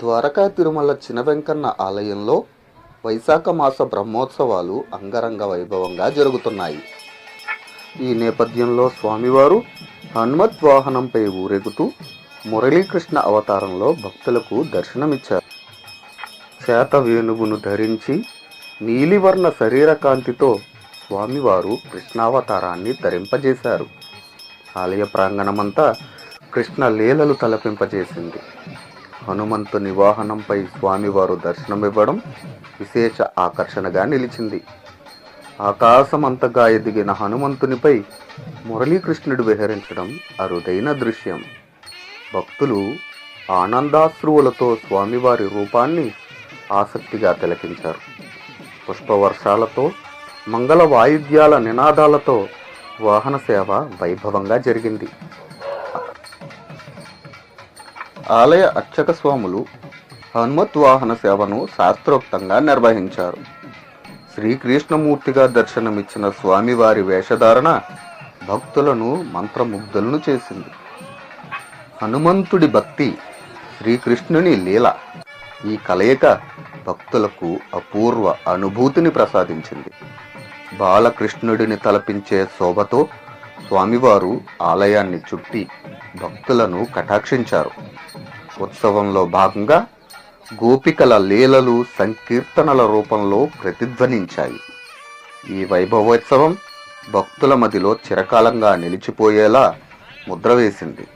ద్వారకా తిరుమల చిన వెంకన్న ఆలయంలో వైశాఖ మాస బ్రహ్మోత్సవాలు అంగరంగ వైభవంగా జరుగుతున్నాయి. ఈ నేపథ్యంలో స్వామివారు హనుమత్ వాహనంపై ఊరేగుతూ మురళీకృష్ణ అవతారంలో భక్తులకు దర్శనమిచ్చారు. చేత వేణువును ధరించి నీలివర్ణ శరీర కాంతితో స్వామివారు కృష్ణావతారాన్ని ధరింపజేశారు. ఆలయ ప్రాంగణమంతా కృష్ణ లీలలు తలపింపజేసింది. హనుమంతుని వాహనంపై స్వామివారు దర్శనమివ్వడం విశేష ఆకర్షణగా నిలిచింది. ఆకాశమంతగా ఎదిగిన హనుమంతునిపై మురళీకృష్ణుడు విహరించడం అరుదైన దృశ్యం. భక్తులు ఆనందాశ్రువులతో స్వామివారి రూపాన్ని ఆసక్తిగా తిలకించారు. పుష్పవర్షాలతో మంగళ వాయిద్యాల నినాదాలతో వాహన సేవ వైభవంగా జరిగింది. ఆలయ అర్చక స్వాములు హనుమత్ వాహన సేవను శాస్త్రోక్తంగా నిర్వహించారు. శ్రీకృష్ణమూర్తిగా దర్శనమిచ్చిన స్వామివారి వేషధారణ భక్తులను మంత్రముగ్ధులను చేసింది. హనుమంతుడి భక్తి శ్రీకృష్ణుని లీల ఈ కలయిక భక్తులకు అపూర్వ అనుభూతిని ప్రసాదించింది. బాలకృష్ణుడిని తలపించే శోభతో స్వామివారు ఆలయాన్ని చుట్టి భక్తులను కటాక్షించారు. ఉత్సవంలో భాగంగా గోపికల లీలలు సంకీర్తనల రూపంలో ప్రతిధ్వనించాయి. ఈ వైభవోత్సవం భక్తుల మదిలో చిరకాలంగా నిలిచిపోయేలా ముద్ర వేసింది.